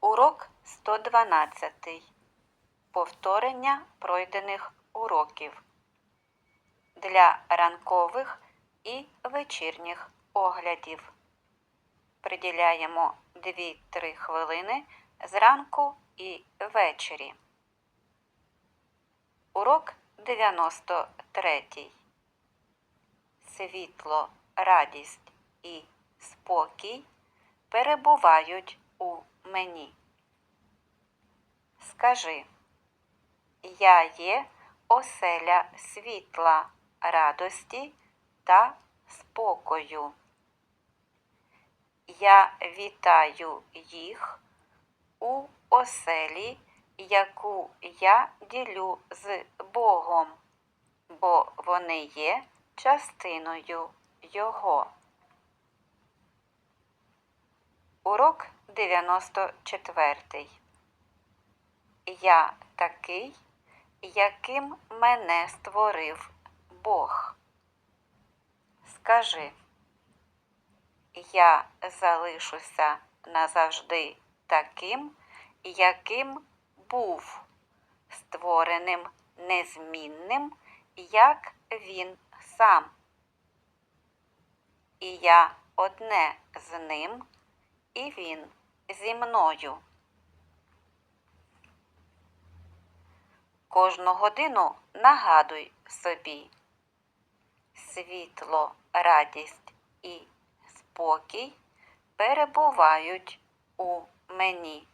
Урок 112. Повторення пройдених уроків для ранкових і вечірніх оглядів. Приділяємо 2-3 хвилини зранку і ввечері. Урок 93. Світло, радість і спокій перебувають у мені. Скажи, я є оселя світла, радості та спокою. Я вітаю їх у оселі, яку я ділю з Богом, бо вони є частиною Його. Урок 94. Я такий, яким мене створив Бог. Скажи, я залишуся назавжди таким, яким був, створеним незмінним, як він сам. І я одне з ним, і він зі мною. Кожну годину нагадуй собі світло, радість і спокій перебувають у мені.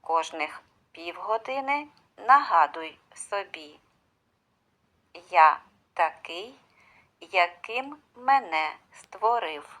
Кожних півгодини нагадуй собі. Я такий, яким мене створив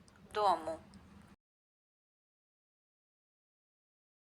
дому.